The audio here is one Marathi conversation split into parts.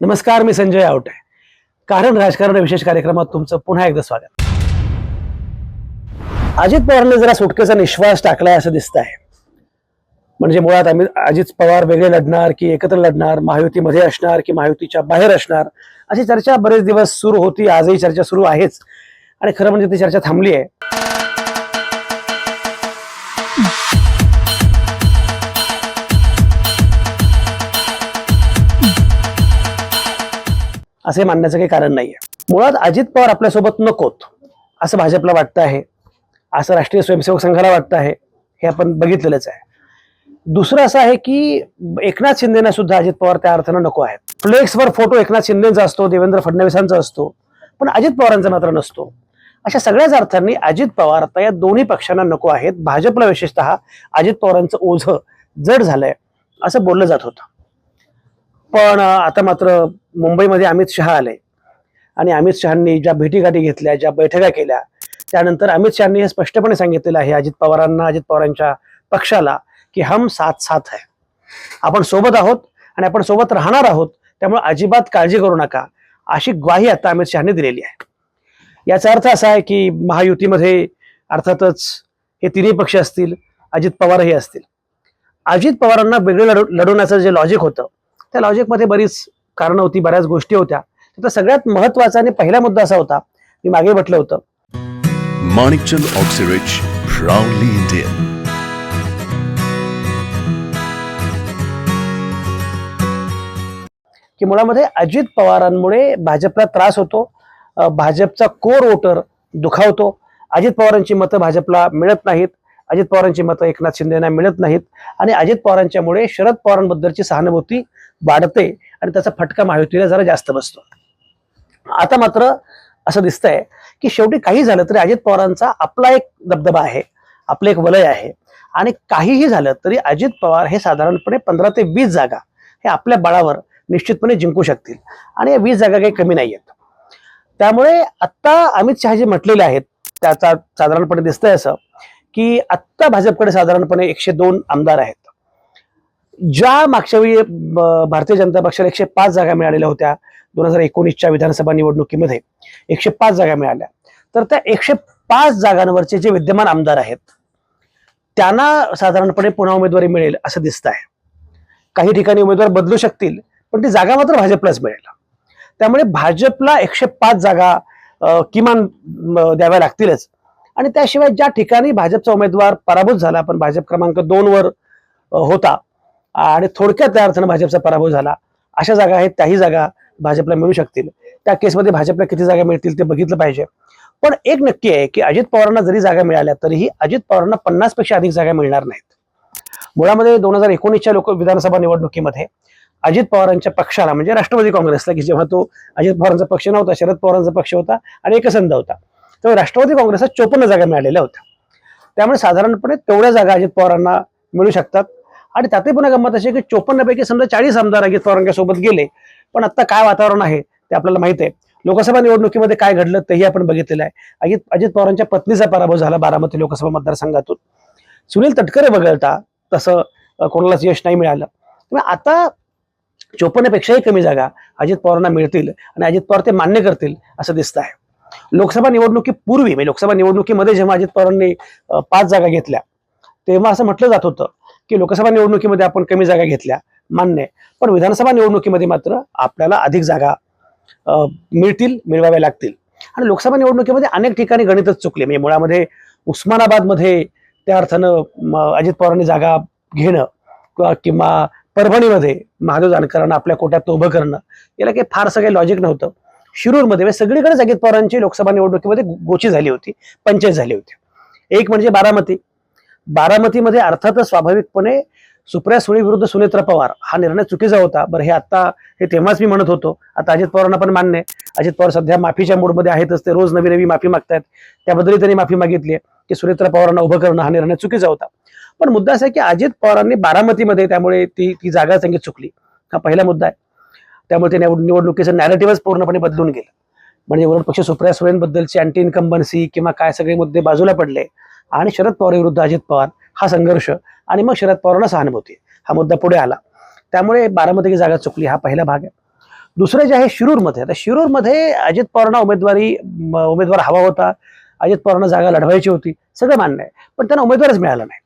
नमस्कार मी संजय आवटे. कारण राजकारण विशेष कार्यक्रमात तुमचं पुन्हा एकदा स्वागत. अजित पवारने जरा सुटकेचा निश्वास टाकलाय असं दिसत आहे म्हणजे मुळात आम्ही अजित पवार वेगळे लढणार की एकत्र लढणार महायुतीमध्ये असणार की महायुतीच्या बाहेर असणार? अशी चर्चा बरेच दिवस सुरू होती आजही चर्चा सुरू आहेच. आणि खरं म्हणजे ती चर्चा थांबली आहे. असे मानण्याचं काही कारण नाही आहे मुळात अजित पवार आपल्यासोबत नकोत असं भाजपला वाटतं आहे. असं राष्ट्रीय स्वयंसेवक संघाला वाटतं आहे. हे आपण बघितलेलंच आहे. दुसरं असं आहे की एकनाथ शिंदेना सुद्धा अजित पवार त्या अर्थानं नको आहेत. फ्लेक्सवर फोटो एकनाथ शिंदेचा असतो देवेंद्र फडणवीसांचा असतो पण अजित पवारांचा मात्र नसतो. अशा सगळ्याच अर्थांनी अजित पवार आता या दोन्ही पक्षांना नको आहेत. भाजपला विशेषतः अजित पवारांचं ओझं जड झालंय असं बोललं जात होतं. पण आता मात्र मुंबईमध्ये अमित शहा आले. आणि अमित शहांनी ज्या भेटीगाठी घेतल्या ज्या बैठका केल्या त्यानंतर अमित शहांनी हे स्पष्टपणे सांगितलेलं आहे अजित पवारांना अजित पवारांच्या पक्षाला की हम साथ साथ है. आपण सोबत आहोत आणि आपण सोबत राहणार आहोत त्यामुळे अजिबात काळजी करू नका अशी ग्वाही आता अमित शहांनी दिलेली आहे. याचा अर्थ असा आहे की महायुतीमध्ये अर्थातच हे तिन्ही पक्ष असतील अजित पवारही असतील. अजित पवारांना वेगळं लढ लढवण्याचं जे लॉजिक होतं त्या लॉजिकमध्ये बरीच कारणं होती बऱ्याच गोष्टी होत्या. त्यातला सगळ्यात महत्त्वाचा आणि पहिला मुद्दा असा होता मी मागे म्हटलं होतं. Manikchand Oxyrich, proudly Indian. की मुळामध्ये अजित पवारांमुळे भाजपला त्रास होतो भाजपचा कोर वोटर दुखावतो. अजित पवारांची मतं भाजपला मिळत नाहीत. अजित पवारांची मतं एकनाथ शिंदेना मिळत नाहीत. आणि अजित पवारांच्यामुळे शरद पवारांबद्दलची सहानुभूती वाढते आणि त्याचा फटका महायुतीला जरा जास्त बसतो. आता मात्र असं दिसतंय की शेवटी काही झालं तरी अजित पवारांचा आपला एक दबदबा आहे आपलं एक वलय आहे. आणि काहीही झालं तरी अजित पवार हे साधारणपणे पंधरा ते वीस जागा हे आपल्या बळावर निश्चितपणे जिंकू शकतील. आणि या वीस जागा काही कमी नाही आहेत त्यामुळे आत्ता अमित शहा जे म्हटलेले आहेत त्याचा साधारणपणे दिसतंय असं की आत्ता भाजपकडे साधारणपणे एकशे दोन आमदार आहेत. ज्या मागच्या वेळी भारतीय जनता पक्षाला एकशे पाच जागा मिळालेल्या होत्या दोन हजार एकोणीसच्या विधानसभा निवडणुकीमध्ये एकशे पाच जागा मिळाल्या. तर त्या एकशे पाच जागांवरचे जे विद्यमान आमदार आहेत त्यांना साधारणपणे पुन्हा उमेदवारी मिळेल असं दिसत आहे काही ठिकाणी उमेदवार बदलू शकतील पण ती जागा मात्र भाजपलाच मिळेल. त्यामुळे भाजपला एकशे पाच जागा किमान द्याव्या लागतीलच. आणि त्याशिवाय ज्या ठिकाणी भाजपचा उमेदवार पराभूत झाला पण भाजप क्रमांक दोन वर होता आणि थोडक्यात त्या अर्थानं भाजपचा पराभव झाला. अशा जागा आहेत त्याही जागा भाजपला मिळू शकतील. त्या केसमध्ये भाजपला किती जागा मिळतील ते बघितलं पाहिजे. पण एक नक्की आहे की अजित पवारांना जरी जागा मिळाल्या तरीही अजित पवारांना पन्नासपेक्षा अधिक जागा मिळणार नाहीत. मुळामध्ये दोन हजार एकोणीसच्या लोक विधानसभा निवडणुकीमध्ये अजित पवारांच्या पक्षाला म्हणजे राष्ट्रवादी काँग्रेसला की जेव्हा तो अजित पवारांचा पक्ष नव्हता शरद पवारांचा पक्ष होता आणि एकसंध होता तेव्हा राष्ट्रवादी काँग्रेसला चोपन्न जागा मिळालेल्या होत्या. त्यामुळे साधारणपणे तेवढ्या जागा अजित पवारांना मिळू शकतात. आणि त्यातही पुन्हा गंमत अशी की चोपन्नपैकी समजा चाळीस आमदार अजित पवारांच्या सोबत गेले पण आता काय वातावरण आहे ते आपल्याला माहिती आहे. लोकसभा निवडणुकीमध्ये काय घडलं तेही आपण बघितलेलं आहे. अजित अजित पवारांच्या पत्नीचा पराभव झाला बारामती लोकसभा मतदारसंघातून. सुनील तटकरे वगळता तसं कोणालाच यश नाही मिळालं. त्यामुळे आता चोपन्न पेक्षाही कमी जागा अजित पवारांना मिळतील आणि अजित पवार ते मान्य करतील असं दिसत आहे. लोकसभा निवडणुकीपूर्वी म्हणजे लोकसभा निवडणुकीमध्ये जेव्हा अजित पवारांनी पाच जागा घेतल्या तेव्हा असं म्हटलं जात होतं की लोकसभा निवडणुकीमध्ये आपण कमी जागा घेतल्या मान्य आहे. पण विधानसभा निवडणुकीमध्ये मात्र आपल्याला अधिक जागा मिळतील मिळवाव्या लागतील. आणि लोकसभा निवडणुकीमध्ये अनेक ठिकाणी गणितच चुकले. म्हणजे मुळामध्ये उस्मानाबादमध्ये त्या अर्थानं अजित पवारांनी जागा घेणं किंवा- किंवा परभणीमध्ये महादेव जानकरांना आपल्या कोट्यात उभं करणं याला काही फारसं काही लॉजिक नव्हतं. शिरूरमध्ये सगळीकडे सगळीकडेच अजित पवारांची लोकसभा निवडणुकीमध्ये गोची झाली होती पंचायत झाली होती. एक म्हणजे बारामती बारामतीमध्ये अर्थातच स्वाभाविकपणे सुप्रिया सुळे विरुद्ध सुनेत्रा पवार हा निर्णय चुकीचा होता. बरं हे आता हे तेव्हाच मी म्हणत होतो. आता अजित पवारांना पण मान्य आहे. अजित पवार सध्या माफीच्या मूडमध्ये आहेतच. ते रोज नवी नवी माफी मागतायत. त्याबद्दलही त्यांनी माफी मागितली आहे की सुनेत्रा पवारांना उभं करणं हा निर्णय चुकीचा होता. पण मुद्दा असा आहे की अजित पवारांनी बारामतीमध्ये त्यामुळे ती ती जागा त्यांची चुकली. हा पहिला मुद्दा आहे. त्यामुळे ते निवड निवडणुकीचं नॅरेटिव्हच पूर्णपणे बदलून गेलं. म्हणजे उलट पक्ष सुप्रिया सुळेंबद्दलची अँटी इन्कम्बन्सी किंवा काय सगळे मुद्दे बाजूला पडले. आणि शरद पवार विरुद्ध अजित पवार हा संघर्ष आणि मग शरद पवारांना सहानुभूती. हा मुद्दा पुढे आला. त्यामुळे बारामतीची जागा चुकली हा पहिला भाग आहे. दुसरं जे आहे शिरूरमध्ये आता शिरूरमध्ये अजित पवारांना उमेदवारी उमेदवार हवा होता. अजित पवारांना जागा लढवायची होती. सगळं मान्य आहे. पण त्यांना उमेदवारच मिळाला नाही.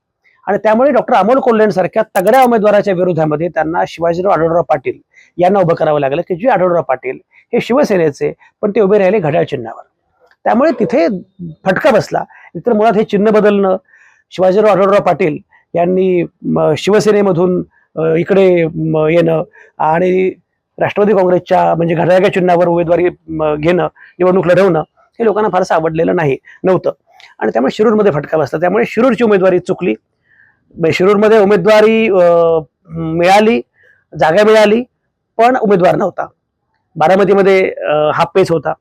आणि त्यामुळे डॉक्टर अमोल कोल्हेंसारख्या तगड्या उमेदवाराच्या विरोधामध्ये त्यांना शिवाजीराव आढळराव पाटील यांना उभं करावं लागलं. की जे आढळराव पाटील हे शिवसेनेचे पण ते उभे राहिले घड्याळ चिन्हावर. त्यामुळे तिथे फटका बसला. इतर मुळात हे चिन्ह बदलणं शिवाजीराव आढळराव पाटील यांनी म, शिवसेनेमधून इकडे येणं आणि राष्ट्रवादी काँग्रेसच्या म्हणजे घड्याळ्या चिन्हावर उमेदवारी म, घेणं निवडणूक लढवणं हे लोकांना फारसं आवडलेलं नाही नव्हतं. आणि त्यामुळे शिरूरमध्ये फटका बसला. त्यामुळे शिरूरची उमेदवारी चुकली. शिरूरमध्ये उमेदवारी मिळाली जागा मिळाली पण उमेदवार नव्हता. बारामतीमध्ये हा पेच होता.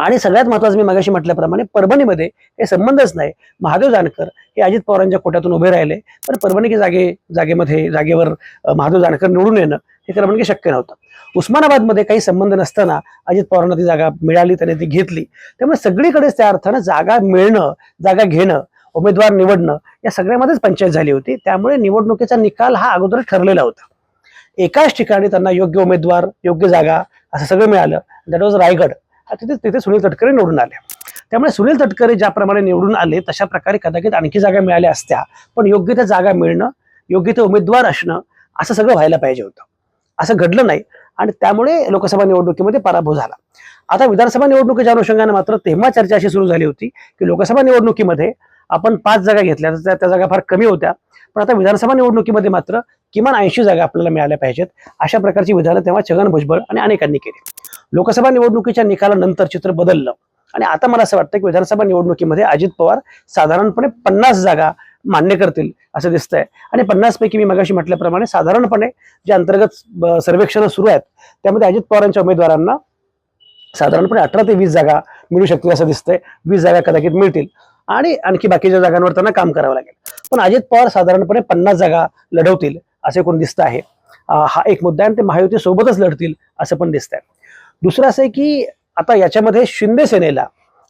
आणि सगळ्यात महत्वाचं मी मगाशी म्हटल्याप्रमाणे परभणीमध्ये हे संबंधच नाही. महादेव जानकर हे अजित पवारांच्या कोट्यातून उभे राहिले. पण परभणी जागे जागेमध्ये जागेवर महादेव जानकर निवडून येणं हे खरं म्हणजे शक्य नव्हतं. उस्मानाबादमध्ये काही संबंध नसताना अजित पवारांना ती जागा मिळाली त्याने ती घेतली. त्यामुळे सगळीकडेच त्या अर्थानं जागा मिळणं जागा घेणं उमेदवार निवडणं या सगळ्यामध्येच पंचायत झाली होती. त्यामुळे निवडणुकीचा निकाल हा अगोदर ठरलेला होता. एकाच ठिकाणी त्यांना योग्य उमेदवार योग्य जागा असं सगळं मिळालं. That was Raigad. हा तिथे तिथे सुनील तटकरे निवडून आले. त्यामुळे सुनील तटकरे ज्याप्रमाणे निवडून आले तशा प्रकारे कदाचित आणखी जागा मिळाल्या असत्या. पण योग्य त्या जागा मिळणं योग्य ते उमेदवार असणं असं सगळं व्हायला पाहिजे होतं. असं घडलं नाही. आणि त्यामुळे लोकसभा निवडणुकीमध्ये पराभव झाला. आता विधानसभा निवडणुकीच्या अनुषंगाने मात्र तेव्हा चर्चा अशी सुरू झाली होती की लोकसभा निवडणुकीमध्ये आपण पाच जागा घेतल्या तर त्या- त्या जागा फार कमी होत्या. पण आता विधानसभा निवडणुकीमध्ये मात्र किमान ऐंशी जागा आपल्याला मिळाल्या पाहिजेत. अशा प्रकारची विधानं तेव्हा छगन भुजबळ आणि अनेकांनी केली. लोकसभा निवडणुकीच्या निकालानंतर चित्र बदललं. आणि आता मला असं वाटतं की विधानसभा निवडणुकीमध्ये अजित पवार साधारणपणे पन्नास जागा मान्य करतील असं दिसतंय. आणि पन्नास पैकी मी मगाशी म्हटल्याप्रमाणे साधारणपणे जे अंतर्गत सर्वेक्षण सुरू आहेत त्यामध्ये अजित पवारांच्या उमेदवारांना साधारणपणे अठरा ते वीस जागा मिळू शकतील असं दिसतंय. वीस जागा कदाचित मिळतील. आणि आणखी बाकीच्या जागांवर त्यांना काम करावं लागेल. पण अजित पवार साधारणपणे पन्नास जागा लढवतील असे कोण दिसतं आहे. हा एक मुद्दा आहे आणि ते महायुती सोबतच लढतील असं पण दिसतंय. दुसरं असं आहे की आता याच्यामध्ये शिंदे सेनेला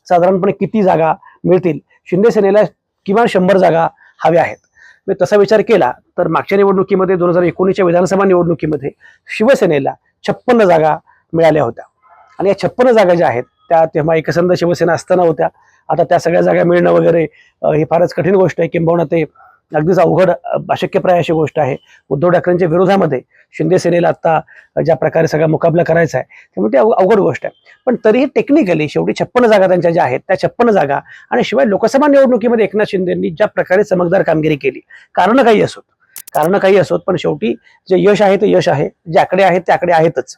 साधारणपणे किती जागा मिळतील? शिंदे सेनेला किमान शंभर जागा हव्या आहेत. मी तसा विचार केला तर मागच्या निवडणुकीमध्ये दोन हजार एकोणीसच्या विधानसभा निवडणुकीमध्ये शिवसेनेला छप्पन्न जागा मिळाल्या होत्या. आणि या छप्पन्न जागा ज्या आहेत त्या तेव्हा एकसंध शिवसेना असताना होत्या. आता त्या सगळ्या जागा मिळणं वगैरे ही फारच कठीण गोष्ट आहे. किंबहुना ते अगदीच अवघड अशक्यप्राय अशी गोष्ट आहे. उद्धव ठाकरेंच्या विरोधामध्ये शिंदे सेनेला आता ज्या प्रकारे सगळा मुकाबला करायचा आहे त्यामुळे ती अव- अवघड गोष्ट आहे. पण तरीही टेक्निकली शेवटी छप्पन जागा त्यांच्या ज्या आहेत त्या छप्पन जागा आणि शिवाय लोकसभा निवडणुकीमध्ये एकनाथ शिंदेंनी ज्या प्रकारे चमकदार कामगिरी केली कारण काही असोत. कारण काही असोत पण शेवटी जे यश आहे ते यश आहे. जे आकडे आहेत ते आकडे आहेतच.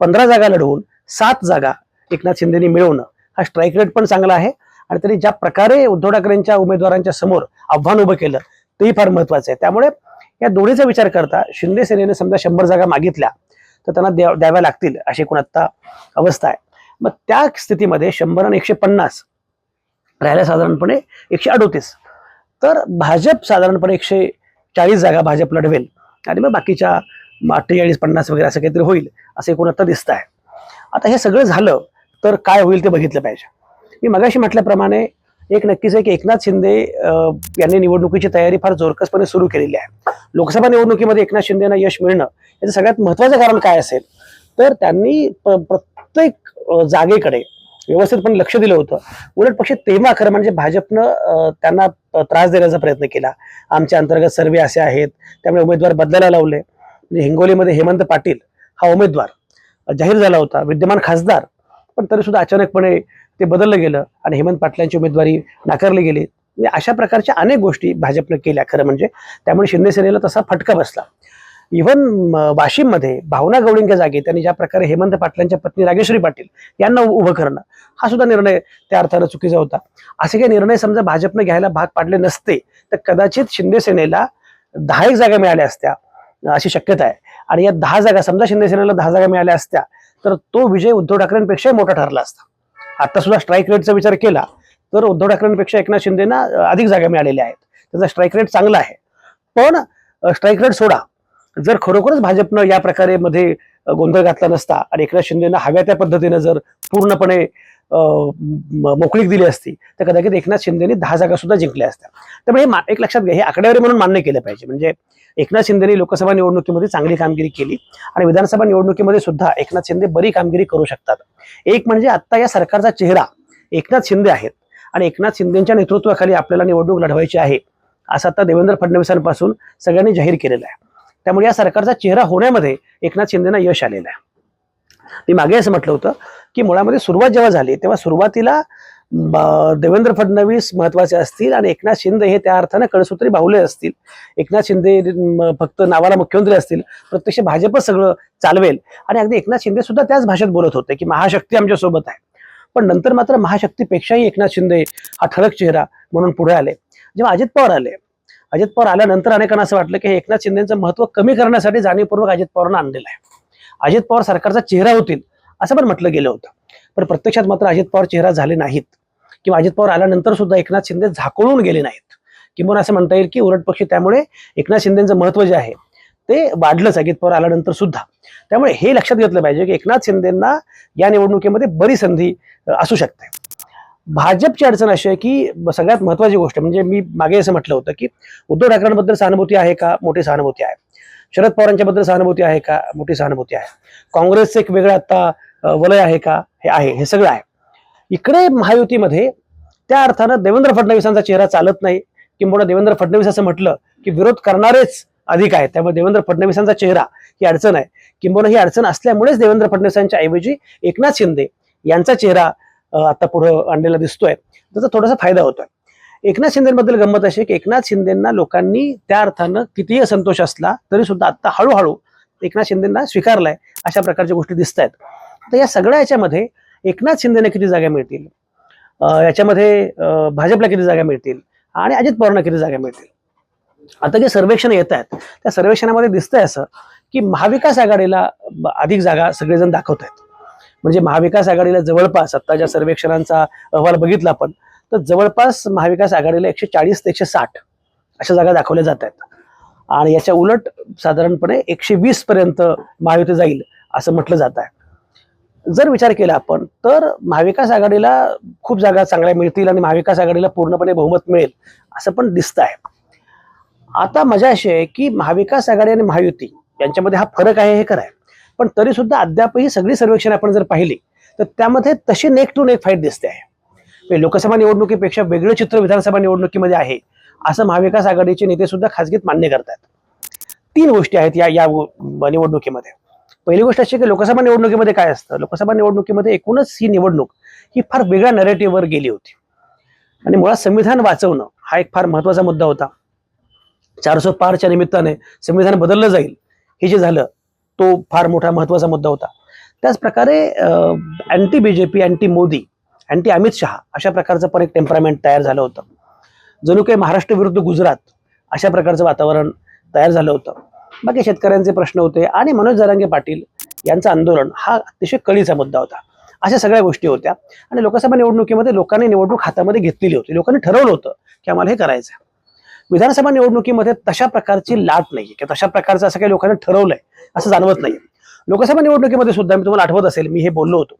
पंधरा जागा लढवून सात जागा एकनाथ शिंदेनी मिळवणं हा स्ट्राईक रेट पण चांगला आहे. आणि त्यांनी ज्या प्रकारे उद्धव ठाकरेंच्या उमेदवारांच्या समोर आव्हान उभं केलं तेही फार महत्वाचं आहे. त्यामुळे या दोन्हीचा विचार करता शिंदे सेनेने समजा शंभर जागा मागितल्या तर त्यांना द्या- द्याव्या लागतील अशी एकूण आत्ता अवस्था आहे. मग त्या स्थितीमध्ये शंभर आणि एकशे पन्नास राहिल्या साधारणपणे एकशे अडोतीस. तर भाजप साधारणपणे एकशे चाळीस जागा भाजप लढवेल आणि मग बाकीच्या अठ्ठेचाळीस पन्नास वगैरे असं काहीतरी होईल असं एकूण आता दिसत आहे आता हे सगळं झालं तर काय होईल ते बघितलं पाहिजे. मी मगाशी म्हटल्याप्रमाणे एक नक्कीच आहे की एकनाथ शिंदे यांनी निवडणुकीची तयारी फार जोरकसपणे सुरू केलेली आहे. लोकसभा निवडणुकीमध्ये एकनाथ शिंदेना यश मिळणं याचं सगळ्यात महत्वाचं कारण काय असेल? तर त्यांनी प्रत्येक जागेकडे व्यवस्थितपणे लक्ष दिलं होतं. उलट पक्ष तेव्हा खरं म्हणजे भाजपनं त्यांना त्रास देण्याचा प्रयत्न केला. आमच्या अंतर्गत सर्वे असे आहेत. त्यामुळे उमेदवार बदलायला लावले. म्हणजे हिंगोलीमध्ये हेमंत पाटील हा उमेदवार जाहीर झाला होता. विद्यमान खासदार. पण तरी सुद्धा अचानकपणे ते बदललं गेलं आणि हेमंत पाटलांची उमेदवारी नाकारली गेली. म्हणजे अशा प्रकारच्या अनेक गोष्टी भाजपनं केल्या. खरं म्हणजे त्यामुळे शिंदे सेनेला तसा फटका बसला. इव्हन वाशिममध्ये भावना गवळींच्या जागी त्यांनी ज्या प्रकारे हेमंत पाटलांच्या पत्नी रागेश्वरी पाटील यांना उभं करणं हा सुद्धा निर्णय त्या अर्थानं चुकीचा होता. असे काही निर्णय समजा भाजपनं घ्यायला भाग पाडले नसते तर कदाचित शिंदे सेनेला दहा एक जागा मिळाल्या असत्या अशी शक्यता आहे. आणि या दहा जागा समजा शिंदे सेनेला दहा जागा मिळाल्या असत्या तर तो विजय उद्धव ठाकरेंपेक्षाही मोठा ठरला असता. आता सुद्धा स्ट्राईक रेटचा विचार केला तर उद्धव ठाकरेंपेक्षा एकनाथ शिंदेना अधिक जागा मिळालेल्या आहेत. त्याचा स्ट्राईक रेट चांगला आहे. पण स्ट्राईक रेट सोडा. जर खरोखरच भाजपनं या प्रकारे मध्ये गोंधळ घातला नसता आणि एकनाथ शिंदेना हव्या त्या पद्धतीनं जर पूर्णपणे मोकळीक दिली असती तर कदाचित एकनाथ शिंदेनी दहा जागा सुद्धा जिंकल्या असत्या. त्यामुळे हे एक लक्षात घ्या हे आकडेवारी म्हणून मान्य केलं पाहिजे. म्हणजे एकनाथ शिंदेनी लोकसभा निवडणुकीमध्ये चांगली कामगिरी केली आणि विधानसभा निवडणुकीमध्ये सुद्धा एकनाथ शिंदे बरी कामगिरी करू शकतात. एक म्हणजे आता या सरकारचा चेहरा एकनाथ शिंदे आहेत आणि एकनाथ शिंदेच्या नेतृत्वाखाली आपल्याला निवडणूक लढवायची आहे असं आता देवेंद्र फडणवीसांपासून सगळ्यांनी जाहीर केलेलं आहे. त्यामुळे या सरकारचा चेहरा होण्यामध्ये एकनाथ शिंदेना यश आलेलं आहे. मी मागे असं म्हटलं होतं की मुळामध्ये सुरुवात जेव्हा झाली तेव्हा सुरुवातीला देवेंद्र फडणवीस महत्त्वाचे असतील आणि एकनाथ शिंदे हे त्या अर्थानं कळसूत्री बाहुले असतील. एकनाथ शिंदे फक्त नावाला मुख्यमंत्री असतील. प्रत्यक्ष भाजप सगळं चालवेल. आणि अगदी एकनाथ शिंदे सुद्धा त्याच भाषेत बोलत होते की महाशक्ती आमच्यासोबत आहे. पण नंतर मात्र महाशक्तीपेक्षाही एकनाथ शिंदे हा ठळक चेहरा म्हणून पुढे आले. जेव्हा अजित पवार आले अजित पवार आल्यानंतर अनेकांना असं वाटलं की एकनाथ शिंदेचं महत्त्व कमी करण्यासाठी जाणीवपूर्वक अजित पवारांना आणलेलं आहे. अजित पवार सरकारचा चेहरा होतील असं पण म्हटलं गेलं होतं. पण प्रत्यक्षात मात्र अजित पवार चेहरा झाले नाहीत. किंवा अजित पवार आल्यानंतर सुद्धा एकनाथ शिंदे झाकळून गेले नाहीत. किंवा असं म्हणता येईल की उलट पक्षी त्यामुळे एकनाथ शिंदेचं महत्त्व जे आहे ते वाढलंच अजित पवार आल्यानंतर सुद्धा. त्यामुळे हे लक्षात घेतलं पाहिजे की एकनाथ शिंदेना या निवडणुकीमध्ये बरी संधी असू शकते. भाजपची अडचण अशी आहे की सगळ्यात महत्वाची गोष्ट म्हणजे मी मागे असं म्हटलं होतं की उद्धव ठाकरेंबद्दल सहानुभूती आहे का? मोठी सहानुभूती आहे. शरद पवारांच्या बद्दल सहानुभूती आहे का? मोठी सहानुभूती आहे. काँग्रेसचं एक वेगळं आता वलय आहे का? हे आहे हे सगळं आहे. इकडे महायुतीमध्ये त्या अर्थानं देवेंद्र फडणवीसांचा चेहरा चालत नाही. किंबहुना देवेंद्र फडणवीस असं म्हटलं की विरोध करणारेच अधिक आहेत. त्यामुळे देवेंद्र फडणवीसांचा चेहरा ही अडचण आहे. किंबहुना ही अडचण असल्यामुळेच देवेंद्र फडणवीसांच्या ऐवजी एकनाथ शिंदे यांचा चेहरा आता पुढं आणलेला दिसतोय. त्याचा थोडासा फायदा होतोय. एकनाथ शिंदेबद्दल गंमत अशी की एकनाथ शिंदेना लोकांनी त्या अर्थानं कितीही असंतोष असला तरी सुद्धा आता हळूहळू एकनाथ शिंदेना स्वीकारलाय अशा प्रकारच्या गोष्टी दिसत आहेत तर या सगळ्या याच्यामध्ये एकनाथ शिंदेना किती जागा मिळतील? याच्यामध्ये भाजपला किती जागा मिळतील? आणि अजित पवारांना किती जागा मिळतील? आता जे सर्वेक्षण येत आहेत त्या सर्वेक्षणामध्ये दिसतंय असं की महाविकास आघाडीला अधिक जागा सगळेजण दाखवत आहेत म्हणजे महाविकास आघाडीला जवळपास आता ज्या सर्वेक्षणांचा अहवाल बघितला आपण तर जवळपास महाविकास आघाडीला एकशे चाळीस ते एकशे साठ अशा जागा दाखवल्या जात आहेत. आणि याच्या उलट साधारणपणे एकशे वीस पर्यंत महायुती जाईल असं म्हटलं जात आहे. जर विचार केला आपण तर महाविकास आघाडीला खूप जागा चांगल्या मिळतील आणि महाविकास आघाडीला पूर्णपणे बहुमत मिळेल असं पण दिसत आहे. आता मजा अशी आहे की महाविकास आघाडी आणि महायुती यांच्यामध्ये हा फरक आहे हे खरं आहे. पण तरी सुद्धा अद्यापही सगळी सर्वेक्षण आपण जर पाहिली तर त्यामध्ये तशी नेक टू नेक फाईट दिसते आहे. लोकसभा निवडणुकीपेक्षा वेगळं चित्र विधानसभा निवडणुकीमध्ये आहे. असं महाविकास आघाडीचे नेते सुद्धा खासगीत मान्य करतात तीन गोष्टी आहेत या या निवडणुकीमध्ये. पहिली गोष्ट अशी की लोकसभा निवडणुकीमध्ये काय असतं? लोकसभा निवडणुकीमध्ये एकूणच ही निवडणूक ही फार वेगळ्या नरेटिव्हवर गेली होती. आणि मुळात संविधान वाचवणं हा एक फार महत्त्वाचा मुद्दा होता. चारशे पारच्या निमित्ताने संविधान बदललं जाईल हे जे झालं तो फार मोठा महत्त्वाचा मुद्दा होता. त्याच प्रकारे anti BJP anti Modi anti Amit Shah अशा प्रकारचं पण एक टेम्परामेंट तयार झालं होतं. जणू काही महाराष्ट्र विरुद्ध गुजरात अशा प्रकारचं वातावरण तयार झालं होतं. बाकी शेतकऱ्यांचे प्रश्न होते आणि मनोज जरांगे पाटील यांचं आंदोलन हा अतिशय कळीचा मुद्दा होता. अशा सगळ्या गोष्टी होत्या. आणि लोकसभा निवडणुकीमध्ये लोकांनी निवडणूक हातामध्ये घेतलेली होती. लोकांनी ठरवलं होतं की आम्हाला हे करायचं विधानसभा निवडणुकीमध्ये तशा प्रकारची लाट नाही किंवा तशा प्रकारचं असं काही लोकांनी ठरवलंय असं जाणवत नाही लोकसभा निवडणुकीमध्ये सुद्धा मी तुम्हाला आठवत असेल मी हे बोललो होतो.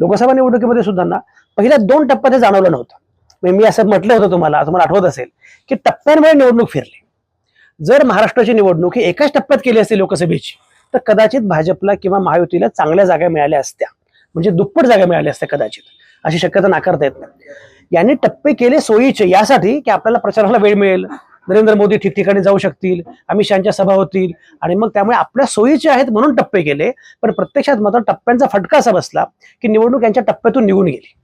लोकसभा निवडणुकीमध्ये सुद्धा ना पहिल्या दोन टप्प्यात हे जाणवलं नव्हतं. म्हणजे मी असं म्हटलं होतं तुम्हाला तुम्हाला आठवत असेल की टप्प्यांमुळे निवडणूक फिरली. जर महाराष्ट्राची निवडणूक ही एकाच टप्प्यात केली असती लोकसभेची तर कदाचित भाजपला किंवा महायुतीला चांगल्या जागा मिळाल्या असत्या. म्हणजे दुप्पट जागा मिळाल्या असत्या कदाचित अशी शक्यता नाकारता येत नाही. यांनी टप्पे केले सोयीचे यासाठी की आपल्याला प्रचाराला वेळ मिळेल. नरेंद्र मोदी ठिकठिकाणी जाऊ शकतील अमित शहाच्या सभा होतील आणि मग त्यामुळे आपल्या सोयीचे आहेत म्हणून टप्पे केले. पण प्रत्यक्षात मात्र टप्प्यांचा फटका असा बसला की निवडणूक यांच्या टप्प्यातून निघून गेली.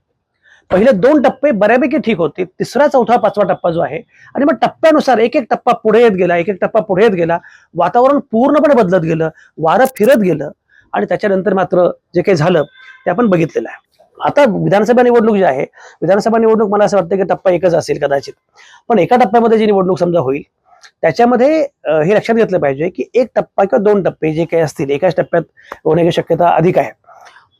पहिले दोन टप्पे बऱ्यापैकी ठीक होते. तिसरा चौथा पाचवा टप्पा जो आहे आणि मग टप्प्यानुसार एक एक टप्पा पुढे येत गेला एक एक टप्पा पुढे येत गेला वातावरण पूर्णपणे बदलत गेलं वारं फिरत गेलं आणि त्याच्यानंतर मात्र जे काही झालं ते आपण बघितलेलं आहे. आता विधानसभा निवडणूक जी आहे विधानसभा निवडणूक मला असं वाटतं की टप्पा एकच असेल कदाचित. पण एका टप्प्यामध्ये जी निवडणूक समजा होईल त्याच्यामध्ये हे लक्षात घेतलं पाहिजे की एक टप्पा किंवा दोन टप्पे जे काही असतील एकाच टप्प्यात होण्याची शक्यता अधिक आहे.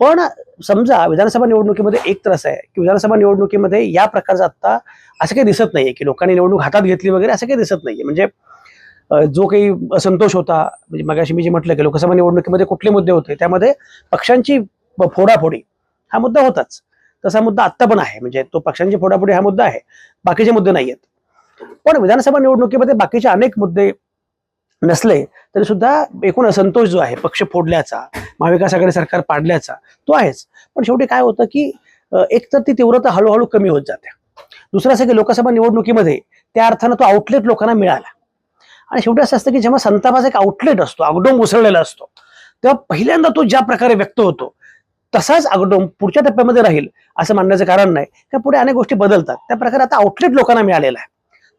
पण समजा विधानसभा निवडणुकीमध्ये एक तर असं आहे की विधानसभा निवडणुकीमध्ये या प्रकारचं आत्ता असं काही दिसत नाहीये की लोकांनी निवडणूक हातात घेतली वगैरे असं काही दिसत नाहीये. म्हणजे जो काही असंतोष होता म्हणजे मगाशी मी जे म्हटलं की लोकसभा निवडणुकीमध्ये कुठले मुद्दे होते त्यामध्ये पक्षांची फोडाफोडी हा मुद्दा होताच. तसा मुद्दा आत्ता पण आहे. म्हणजे तो पक्षांची फोडाफोडी हा मुद्दा आहे. बाकीचे मुद्दे नाही आहेत पण विधानसभा निवडणुकीमध्ये बाकीचे अनेक मुद्दे नसले तरी सुद्धा एकूण असंतोष जो आहे पक्ष फोडल्याचा महाविकास आघाडी सरकार पाडल्याचा तो आहेच. पण शेवटी काय होतं की एकतर एक तर ती तीव्रता हळूहळू कमी होत जाते. दुसरं असं की लोकसभा निवडणुकीमध्ये त्या अर्थानं तो आउटलेट लोकांना मिळाला. आणि शेवटी असं असतं की जेव्हा संतापाचा एक आउटलेट असतो अगडोंग उसळलेला असतो तेव्हा पहिल्यांदा तो ज्या प्रकारे व्यक्त होतो तसाच अगडोंग पुढच्या टप्प्यामध्ये राहील असं म्हणण्याचं कारण नाही. का पुढे अनेक गोष्टी बदलतात. त्या प्रकारे आता आउटलेट लोकांना मिळालेला आहे.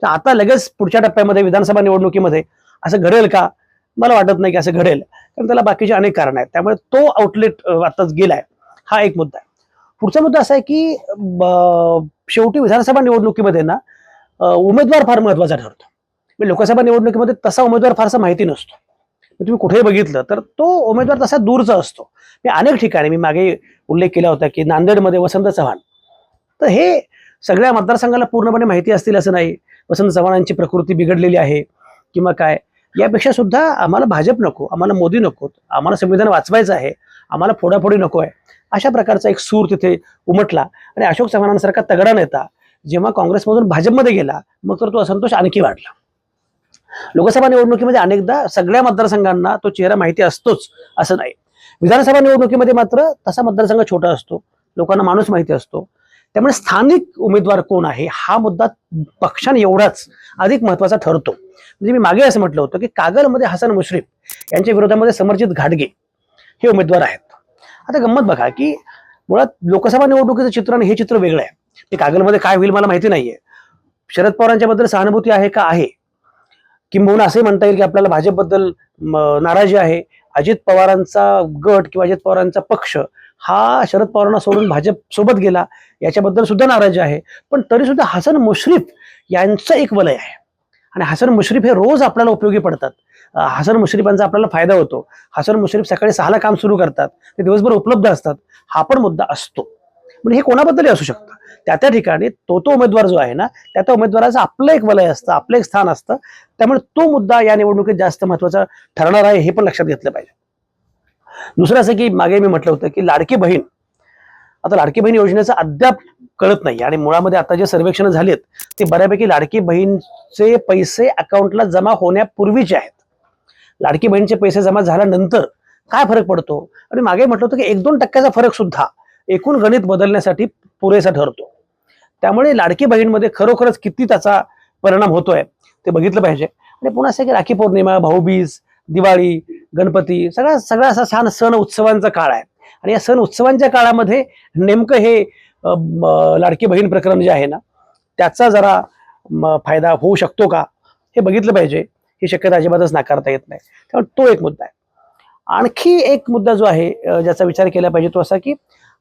तर आता लगेच पुढच्या टप्प्यामध्ये विधानसभा निवडणुकीमध्ये असं घडेल का? मला वाटत नाही की असं घडेल. कारण त्याला बाकीचे अनेक कारण आहेत. त्यामुळे तो आउटलेट आताच गेलाय. हा एक मुद्दा आहे. पुढचा मुद्दा असा आहे की ब- शेवटी विधानसभा निवडणुकीमध्ये ना उमेदवार फार महत्त्वाचा ठरतो. म्हणजे लोकसभा निवडणुकीमध्ये तसा उमेदवार फारसा माहिती नसतो. म्हणजे तुम्ही कुठेही बघितलं तर तो उमेदवार तसा दूरचा असतो. मी अनेक ठिकाणी मी मागे उल्लेख केला होता की नांदेडमध्ये वसंत चव्हाण. तर हे सगळ्या मतदारसंघाला पूर्णपणे माहिती असतील असं नाही. वसंत चव्हाणांची प्रकृती बिघडलेली आहे. किंवा काय? यापेक्षा सुद्धा आम्हाला भाजप नको आम्हाला मोदी नको आम्हाला संविधान वाचवायचं आहे आम्हाला फोडाफोडी नको आहे. अशा प्रकारचा एक सूर तिथे उमटला आणि अशोक चव्हाणांसारखा तगडा नेता जेव्हा काँग्रेसमधून भाजपमध्ये गेला मग तर तो असंतोष आणखी वाढला. लोकसभा निवडणुकीमध्ये अनेकदा सगळ्या मतदारसंघांना तो चेहरा माहिती असतोच असं नाही. विधानसभा निवडणुकीमध्ये मात्र तसा मतदारसंघ छोटा असतो लोकांना माणूस माहिती असतो. त्यामुळे स्थानिक उमेदवार कोण आहे हा मुद्दा पक्षाने एवढाच अधिक महत्त्वाचा ठरतो. म्हणजे मी मागे असं म्हटलं होतं की कागलमध्ये हसन मुश्रीफ यांच्या विरोधामध्ये समर्जित घाटगे हे उमेदवार आहेत. आता गंमत बघा की मुळात लोकसभा निवडणुकीचं चित्र आणि हे चित्र वेगळं आहे. ते कागलमध्ये काय होईल मला माहिती नाहीये. शरद पवारांच्या बद्दल सहानुभूती आहे का आहे? किंबहुना असंही म्हणता येईल की आपल्याला भाजपबद्दल नाराजी आहे. अजित पवारांचा गट किंवा अजित पवारांचा पक्ष हा शरद पवारांना सोडून भाजप सोबत गेला याच्याबद्दल सुद्धा नाराजी आहे. पण तरी सुद्धा हसन मुश्रीफ यांचं एक वलय आहे. आणि हसन मुश्रीफ हे रोज आपल्याला उपयोगी पडतात. हसन मुश्रीफांचा आपल्याला फायदा होतो. हसन मुश्रीफ सकाळी सहाला काम सुरू करतात. ते दिवसभर उपलब्ध असतात. हा पण मुद्दा असतो. म्हणजे हे कोणाबद्दलही असू शकतं. त्या त्या ठिकाणी तो तो उमेदवार जो आहे ना त्या त्या उमेदवाराचं आपलं एक वलय असतं आपलं एक स्थान असतं. त्यामुळे तो मुद्दा या निवडणुकीत जास्त महत्त्वाचा ठरणार आहे हे पण लक्षात घेतलं पाहिजे. दुसरं असं की मागे मी म्हटलं होतं की लाडकी बहीण आता लाडकी बहीण योजनेचं अद्याप कळत नाही आणि मुळामध्ये आता जे सर्वेक्षण झालेत ते बऱ्यापैकी लाडकी बहीणचे पैसे अकाउंटला जमा होण्यापूर्वीचे आहेत. लाडकी बहीणचे पैसे जमा झाल्यानंतर काय फरक पडतो? आणि मागे म्हटलं होतं की एक दोन टक्क्याचा फरक सुद्धा एकूण गणित बदलण्यासाठी पुरेसा ठरतो. त्यामुळे लाडकी बहीणमध्ये खरोखरच किती त्याचा परिणाम होतोय ते बघितलं पाहिजे. आणि पुन्हा असं की राखी पौर्णिमा भाऊबीज दिवाळी गणपती सगळा सगळा असा छान सण उत्सवांचा काळ आहे. आणि या सण उत्सवांच्या काळामध्ये नेमकं हे लाडकी बहीण प्रकरण जे आहे ना त्याचा जरा फायदा होऊ शकतो का हे बघितलं पाहिजे. ही शक्यता अजिबातच नाकारता येत नाही. त्यामुळे तो एक मुद्दा आहे. आणखी एक मुद्दा जो आहे ज्याचा विचार केला पाहिजे तो असा की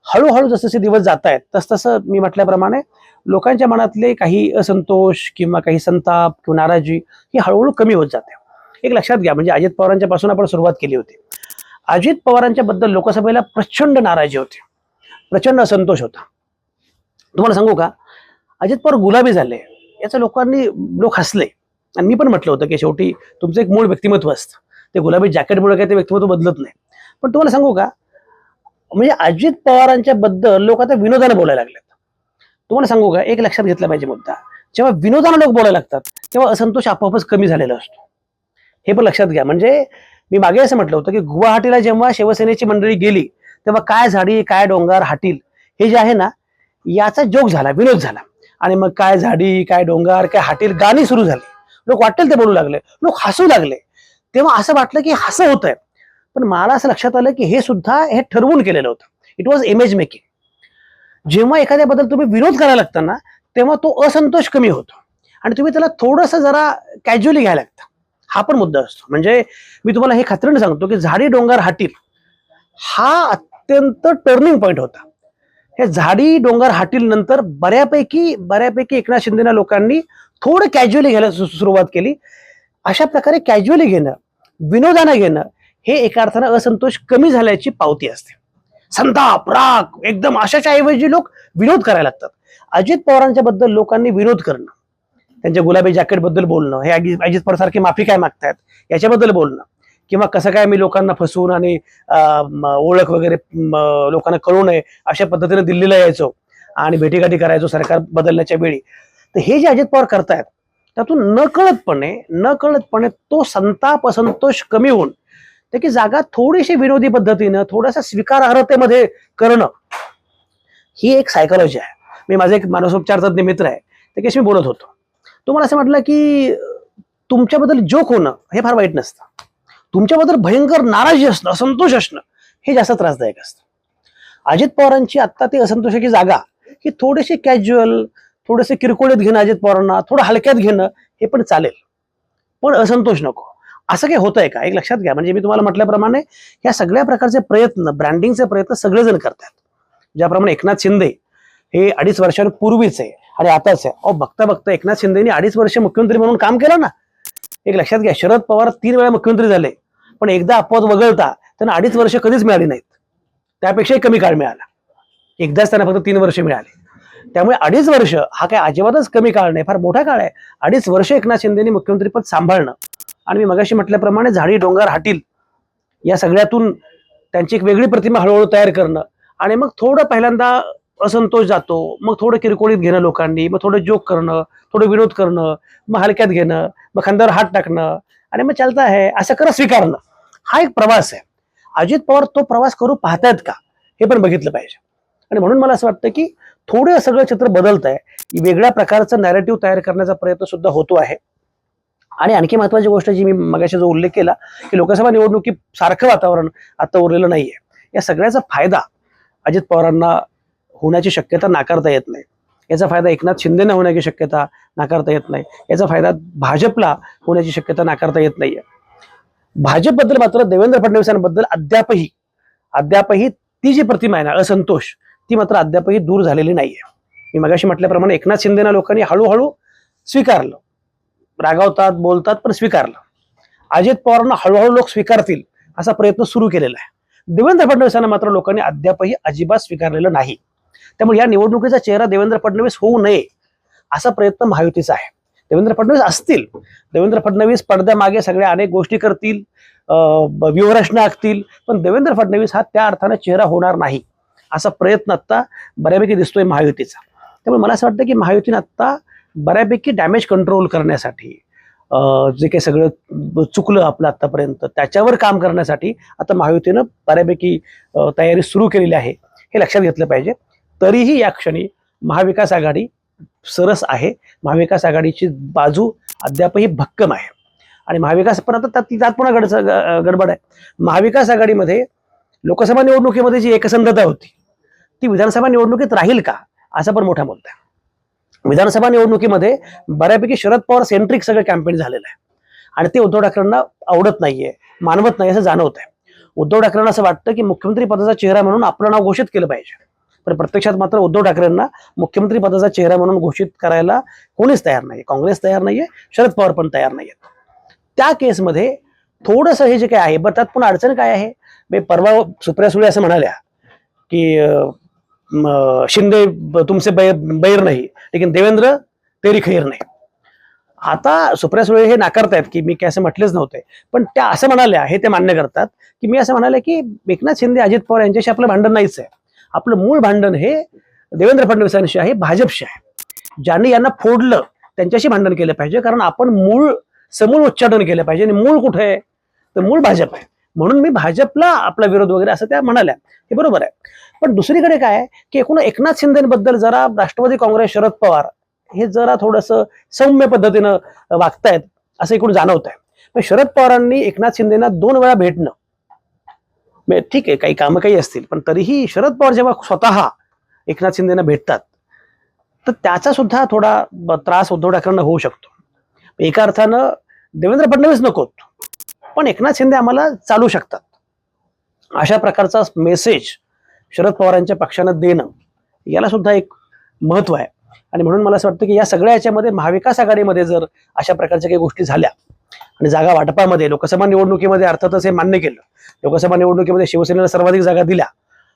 हळूहळू जसजसे दिवस जात आहेत तसतसं मी म्हटल्याप्रमाणे लोकांच्या मनातले काही असंतोष किंवा काही संताप किंवा नाराजी ही हळूहळू कमी होत जाते. एक लक्षात घ्या म्हणजे अजित पवारांच्या पासून आपण सुरुवात केली होती. अजित पवारांच्या बद्दल लोकसभेला प्रचंड नाराजी होती. प्रचंड असंतोष होता. तुम्हाला सांगू का? अजित पवार गुलाबी झाले. याचं लोकांनी लोक हसले. आणि मी पण म्हटलं होतं की शेवटी तुमचं एक मूळ व्यक्तिमत्व असतं. ते गुलाबी जॅकेटमुळे काही ते व्यक्तिमत्व बदलत नाही. पण तुम्हाला सांगू का? म्हणजे अजित पवारांच्या बद्दल लोक आता विनोदाने बोलायला लागलेत. तुम्हाला सांगू का? एक लक्षात घेतला पाहिजे मुद्दा. जेव्हा विनोदाने लोक बोलायला लागतात तेव्हा असंतोष आपोआपच कमी झालेला असतो. हे पण लक्षात घ्या. म्हणजे मी मागे असं म्हटलं होतं की गुवाहाटीला जेव्हा शिवसेनेची मंडळी गेली तेव्हा काय झाडी काय डोंगर हाटील हे जे आहे ना याचा जोक झाला विनोद झाला. आणि मग काय झाडी काय डोंगर काय हाटील गाणी सुरू झाली. लोक वाटेल ते बोलू लागले. लोक हसू लागले. तेव्हा असं वाटलं की हसं होत आहे पण मला असं लक्षात आलं की हे सुद्धा हे ठरवून केलेलं होतं. इट वॉज इमेज मेकिंग जेव्हा एखाद्याबद्दल तुम्ही विरोध करायला लागता ना तेव्हा तो असंतोष कमी होतो. आणि तुम्ही त्याला थोडंसं जरा कॅज्युअली घ्यायला लागता. हा पण मुद्दा असतो. म्हणजे मी तुम्हाला हे खात्रीने सांगतो की झाडी डोंगर हाटील हा अत्यंत टर्निंग पॉईंट होता. हे झाडी डोंगर हाटील नंतर बऱ्यापैकी बऱ्यापैकी एकनाथ शिंदेना लोकांनी थोडं कॅज्युअली घ्यायला सुरुवात केली. अशा प्रकारे कॅज्युअली घेणं विनोदानं घेणं हे एका अर्थानं असंतोष कमी झाल्याची पावती असते. संताप राग एकदम अशाच्या ऐवजी लोक विनोद करायला लागतात. अजित पवारांच्या बद्दल लोकांनी विनोद करणं त्यांच्या गुलाबी जॅकेटबद्दल बोलणं हे अजित अजित पवार सारखे माफी काय मागतायत याच्याबद्दल बोलणं किंवा कसं काय मी लोकांना फसवून आणि अं, ओळख वगैरे लोकांना कळू नये अशा पद्धतीने दिल्लीला यायचो आणि भेटीगाठी करायचो सरकार बदलण्याच्या वेळी. तर हे जे अजित पवार करतायत त्यातून नकळतपणे नकळतपणे तो संताप असंतोष कमी होऊन त्याची जागा थोडीशी विनोदी पद्धतीनं थोडासा स्वीकारार्हतेमध्ये करणं ही एक सायकोलॉजी आहे. मी माझा एक मानसोपचार तज्ञ मित्र आहे त्याच्याशी मी बोलत होतो. तो मला असं म्हटलं की तुमच्याबद्दल जोक होणं हे फार वाईट नसतं. तुमच्याबद्दल भयंकर नाराजी असणं असंतोष असणं हे जास्त त्रासदायक असतं. अजित पवारांची आत्ता ती असंतोषाची जागा ही थोडीशी कॅज्युअल थोडेसे किरकोळीत घेणं अजित पवारांना थोडं हलक्यात घेणं हे पण चालेल. पण असंतोष नको. असं काही होतंय का? एक लक्षात घ्या. म्हणजे मी तुम्हाला म्हटल्याप्रमाणे या सगळ्या प्रकारचे प्रयत्न ब्रँडिंगचे प्रयत्न सगळेजण करतात. ज्याप्रमाणे एकनाथ शिंदे हे अडीच वर्षांपूर्वीच आहे आणि आताच आहे. अहो बघता बघता एकनाथ शिंदेनी अडीच वर्ष मुख्यमंत्री म्हणून काम केलं ना? एक लक्षात घ्या शरद पवार तीन वेळा मुख्यमंत्री झाले. पण एकदा अपवाद वगळता त्यांना अडीच वर्ष कधीच मिळाली नाहीत. त्यापेक्षाही कमी काळ मिळाला. एकदाच त्यांना फक्त तीन वर्ष मिळाले. त्यामुळे अडीच वर्ष हा काय अजिबातच कमी काळ नाही फार मोठा काळ आहे. अडीच वर्ष एकनाथ शिंदेनी मुख्यमंत्रीपद सांभाळणं. आणि मी मगाशी म्हटल्याप्रमाणे झाडी डोंगर हाटील या सगळ्यातून त्यांची एक वेगळी प्रतिमा हळूहळू तयार करणं. आणि मग थोडं पहिल्यांदा असंतोष जातो मग थोडं किरकोळीत घेणं लोकांनी मग थोडं जोक करणं थोडं विनोद करणं मग हलक्यात घेणं मग खांद्यावर हात टाकणं आणि मग चालतं आहे असं करत स्वीकारणं. हा एक प्रवास आहे. अजित पवार तो प्रवास करू पाहतायत का? हे पण बघितलं पाहिजे. आणि म्हणून मला असं वाटतं की थोडं सगळं चित्र बदलत आहे वेगळ्या प्रकारचं नॅरेटिव्ह तयार करण्याचा प्रयत्न सुद्धा होतो आहे. आणि आणखी महत्वाची गोष्ट जी मी मगाशी जो उल्लेख केला की लोकसभा निवडणुकीत सारखं वातावरण आता उरलेलं नाहीये. या सगळ्याचा फायदा अजित पवारांना होण्याची शक्यता नाकारता येत नाही. याचा फायदा एकनाथ शिंदेना होण्याची शक्यता नाकारता येत नाही. याचा फायदा भाजपला होण्याची शक्यता नाकारता येत नाहीये. भाजपबद्दल मात्र देवेंद्र फडणवीसांबद्दल अद्यापही अद्यापही ती जी प्रतिमा आहे ना असंतोष ती मात्र अद्यापही दूर झालेली नाहीये. मी मगाशी म्हटल्याप्रमाणे एकनाथ शिंदेना लोकांनी हळूहळू स्वीकारलं. रागावतात बोलतात पण स्वीकारलं. अजित पवारांना हळूहळू लोक स्वीकारतील असा प्रयत्न सुरू केलेला आहे. देवेंद्र फडणवीसांना मात्र लोकांनी अद्यापही अजिबात स्वीकारलेलं नाही. त्यामुळे या निवडणुकीचा चेहरा देवेंद्र फडणवीस होऊ नये असा प्रयत्न महायुतीचा आहे. देवेंद्र फडणवीस असतील. देवेंद्र फडणवीस पडद्यामागे सगळ्या अनेक गोष्टी करतील व्यूहरचना आखतील पण देवेंद्र फडणवीस हा त्या अर्थाने चेहरा होणार नाही असा प्रयत्न आता बऱ्यापैकी दिसतोय महायुतीचा. त्यामुळे मला असं वाटतं की महायुतीने आता बऱ्यापैकी डॅमेज कंट्रोल करण्यासाठी जे काही सगळं चुकलं आपलं आतापर्यंत त्याच्यावर काम करण्यासाठी आता महायुतीनं बऱ्यापैकी तयारी सुरू केलेली आहे. हे लक्षात घेतलं पाहिजे. तरीही या क्षणी महाविकास आघाडी सरस आहे. महाविकास आघाडीची बाजू अद्यापही भक्कम आहे. आणि महाविकास पण आता त्यात त्यात पुन्हा गड गडबड आहे. महाविकास आघाडीमध्ये लोकसभा निवडणुकीमध्ये जी एकसंधता होती ती विधानसभा निवडणुकीत राहील का? असा पण मोठा मुद्दा आहे. विधानसभा निवडणुकीमध्ये बऱ्यापैकी शरद पवार सेंट्रिक सगळं कॅम्पेन झालेलं आहे आणि ते उद्धव ठाकरेंना आवडत नाहीये मानवत नाही असं जाणवत आहे उद्धव ठाकरेंना असं वाटतं की मुख्यमंत्री पदाचा चेहरा म्हणून आपलं नाव घोषित केलं पाहिजे. पण प्रत्यक्षात मात्र उद्धव ठाकरेंना मुख्यमंत्री पदाचा चेहरा म्हणून घोषित करायला कोणीच तयार नाही काँग्रेस तयार नाहीये शरद पवार पण तयार नाहीयेत. त्या केसमध्ये थोडंसं हे जे काय आहे बरं त्यात पण अडचण काय आहे? परवा सुप्रिया सुळे असं म्हणाल्या की शिंदे तुमचे बैर बैर नाही लेकिन देवेंद्र तेरी खैर नाही. आता सुप्रिया सुळे हे नाकारतायत की मी काय असं म्हटलेच नव्हते पण त्या असं म्हणाल्या हे ते मान्य करतात की मी असं म्हणाले की एकनाथ शिंदे अजित पवार यांच्याशी आपलं भांडण नाहीच आहे. आपलं मूळ भांडण हे देवेंद्र फडणवीसांशी आहे भाजपशी आहे. ज्यांनी यांना फोडलं त्यांच्याशी भांडण केलं पाहिजे कारण आपण मूळ समूळ उच्चाटन केलं पाहिजे आणि मूळ कुठे आहे? तर मूळ भाजप आहे. म्हणून मी भाजपला आपला विरोध वगैरे असं त्या म्हणाल्या. हे बरोबर आहे. पण दुसरीकडे काय की एकूण एकनाथ शिंदेबद्दल जरा राष्ट्रवादी काँग्रेस शरद पवार हे जरा थोडंसं सौम्य पद्धतीनं वागतायत असं एकूण जाणवत आहे पण शरद पवारांनी एकनाथ शिंदेना दोन वेळा भेटणं म्हणजे ठीक आहे काही कामं काही असतील पण तरीही शरद पवार जेव्हा स्वतः एकनाथ शिंदेना भेटतात तर त्याचा सुद्धा थोडा त्रास उद्धव ठाकरेंना होऊ शकतो. एका अर्थानं देवेंद्र फडणवीस नकोत पण एकनाथ शिंदे आम्हाला चालू शकतात. अशा प्रकारचा मेसेज शरद पवारांच्या पक्षानं देणं याला सुद्धा एक महत्त्व आहे. आणि म्हणून मला असं वाटतं की या सगळ्या याच्यामध्ये महाविकास आघाडीमध्ये जर अशा प्रकारच्या काही गोष्टी झाल्या आणि जागा वाटपामध्ये लोकसभा निवडणुकीमध्ये अर्थातच हे मान्य केलं. लोकसभा निवडणुकीमध्ये शिवसेनेला सर्वाधिक जागा दिल्या.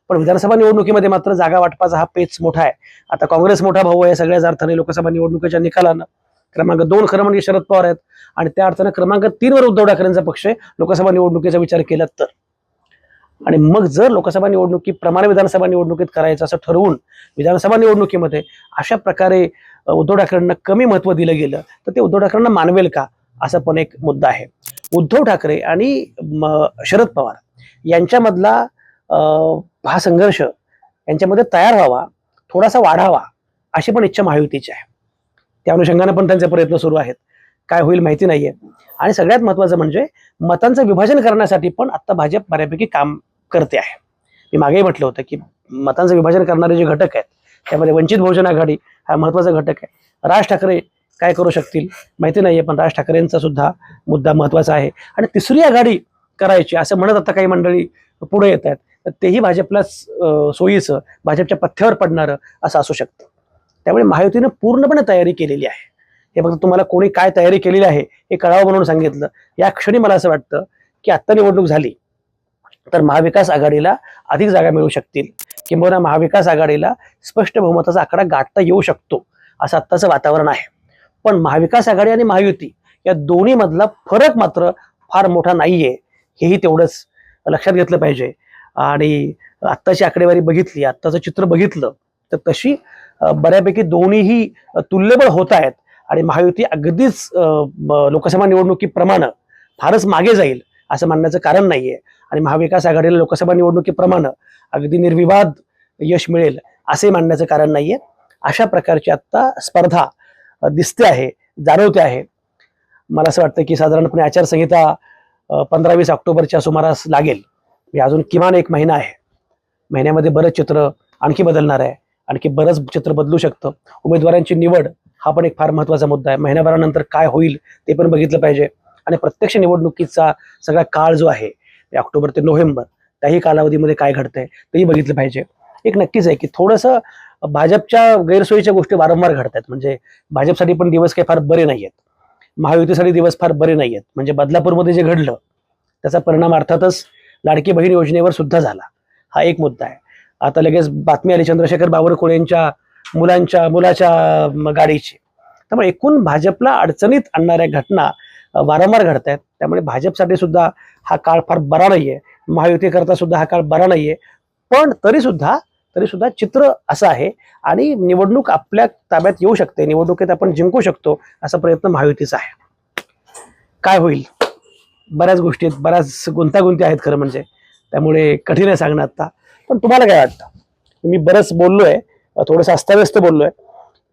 पण विधानसभा निवडणुकीमध्ये मात्र जागा वाटपाचा हा पेच मोठा आहे. आता काँग्रेस मोठा भाऊ आहे सगळ्याच अर्थाने लोकसभा निवडणुकीच्या निकालानं. क्रमांक दोन खरं म्हणजे शरद पवार आहेत. आणि त्या अर्थानं क्रमांक तीन वर उद्धव ठाकरेंचा पक्ष लोकसभा निवडणुकीचा विचार केला तर. आणि मग जर लोकसभा निवडणुकीप्रमाणे विधानसभा निवडणुकीत करायचं असं ठरवून विधानसभा निवडणुकीमध्ये अशा प्रकारे उद्धव ठाकरेंना कमी महत्त्व दिलं गेलं तर ते उद्धव ठाकरेंना मानवेल का? असा पण एक मुद्दा आहे. उद्धव ठाकरे आणि म, शरद पवार यांच्यामधला हा संघर्ष यांच्यामध्ये तयार व्हावा थोडासा वाढावा अशी पण इच्छा महायुतीची आहे. त्या अनुषंगाने पण त्यांचे प्रयत्न सुरू आहेत. काय होईल माहिती नाहीये. आणि सगळ्यात महत्वाचं म्हणजे मतांचं विभाजन करण्यासाठी पण आता भाजप बऱ्यापैकी काम करते आहे. मी मागेही म्हटलं होतं की मतांचं विभाजन करणारे जे घटक आहेत त्यामध्ये वंचित बहुजन आघाडी हा महत्त्वाचा घटक आहे. राज ठाकरे काय करू शकतील माहिती नाहीये पण राज ठाकरेंचा सुद्धा मुद्दा महत्त्वाचा आहे. आणि तिसरी आघाडी करायची असं म्हणत आता काही मंडळी पुढे येत आहेत तर तेही भाजपला सोयीचं भाजपच्या पथ्यावर पडणारं असं असू शकतं. त्यामुळे महायुतीनं पूर्णपणे तयारी केलेली आहे. हे फक्त तुम्हाला कोणी काय तयारी केलेली आहे हे कळावं म्हणून सांगितलं. या क्षणी मला असं वाटतं की आत्ता निवडणूक झाली तर महाविकास आघाडीला अधिक जागा मिळू शकतील. किंबहुना महाविकास आघाडीला स्पष्ट बहुमताचा आकडा गाठता येऊ शकतो असं आत्ताचं वातावरण आहे. पण महाविकास आघाडी आणि महायुती या दोन्ही मधला फरक मात्र फार मोठा नाहीये हेही तेवढंच लक्षात घेतलं पाहिजे. आणि आत्ताची आकडेवारी बघितली आत्ताचं चित्र बघितलं तर तशी बऱ्यापैकी दोन्हीही तुल्यबळ होत आहेत. आणि महायुती अगदीच लोकसभा निवडणुकीप्रमाणे फारच मागे जाईल असं म्हणण्याचं कारण नाहीये. आणि महाविकास आघाडीला लोकसभा निवडणुकीप्रमाणे अगदी निर्विवाद यश मिळेल असे मानण्याचं कारण नाहीये. अशा प्रकारची आता स्पर्धा दिसते आहे जाणवते आहे. मला असं वाटतं की साधारणपणे आचारसंहिता पंधरा वीस ऑक्टोबरच्या सुमारास लागेल. मी अजून किमान एक महिना आहे. महिन्यामध्ये बरंच चित्र आणखी बदलणार आहे. आणखी बरंच चित्र बदलू शकतं. उमेदवारांची निवड हा पण एक फार महत्त्वाचा मुद्दा आहे. महिन्याभरानंतर काय होईल ते पण बघितलं पाहिजे. आणि प्रत्यक्ष निवडणुकीचा सगळा काळ जो आहे ऑक्टोबर ते नोव्हेंबर त्याही कालावधीमध्ये काय घडतंय तेही बघितलं पाहिजे. एक नक्कीच आहे की थोडंसं भाजपच्या गैरसोयीच्या गोष्टी वारंवार घडत आहेत म्हणजे भाजपसाठी पण दिवस काही फार बरे नाही आहेत महायुतीसाठी दिवस फार बरे नाही आहेत म्हणजे बदलापूरमध्ये जे घडलं त्याचा परिणाम अर्थातच लाडकी बहीण योजनेवर सुद्धा झाला. हा एक मुद्दा आहे. आता लगेच बातमी आली चंद्रशेखर बावनकुळे यांच्या मुलांच्या मुलाच्या गाडीची. त्यामुळे एकूण भाजपला अडचणीत आणणाऱ्या घटना वारंवार घडत आहेत त्यामुळे भाजपसाठी सुद्धा हा काळ फार बरा नाहीये. महायुतीकरता सुद्धा हा काळ बरा नाहीये. पण तरीसुद्धा तरीसुद्धा तरी सुद्धा चित्र असं आहे आणि निवडणूक आपल्या ताब्यात येऊ शकते. निवडणुकीत आपण जिंकू शकतो असा प्रयत्न महायुतीचा आहे. काय होईल? बऱ्याच गोष्टी आहेत. बऱ्याच गुंतागुंती आहेत खरं म्हणजे. त्यामुळे कठीण आहे सांगणं आता. पण तुम्हाला काय वाटतं? मी बरंच आहे थोडंसं अस्ताव्यस्त बोललोय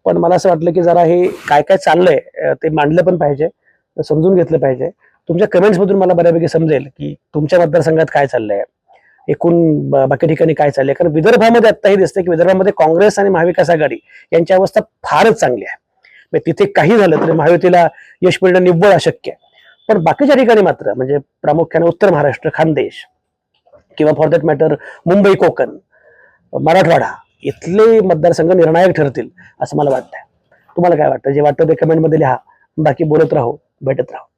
पण मला असं वाटलं की जरा हे काय काय चाललंय ते मांडलं पण पाहिजे समजून घेतलं पाहिजे. तुमच्या कमेंट्स मधून मला बऱ्यापैकी समजेल की तुमच्या मतदारसंघात काय चाललंय एकूण बाकी ठिकाणी काय चाललंय? कारण विदर्भामध्ये आत्ताही दिसतंय की विदर्भामध्ये काँग्रेस आणि महाविकास आघाडी यांची अवस्था फारच चांगली आहे. म्हणजे तिथे काही झालं तरी महायुतीला यश मिळणं निव्वळ अशक्य आहे. पण बाकीच्या ठिकाणी मात्र म्हणजे प्रामुख्याने उत्तर महाराष्ट्र खानदेश किंवा for that matter Mumbai Konkan Marathwada इथले मतदारसंघ निर्णायक ठरतील असं मला वाटतंय. तुम्हाला काय वाटतं? जे वाटतं ते कमेंटमध्ये लिहा. बाकी बोलत राहू भेटत राहू.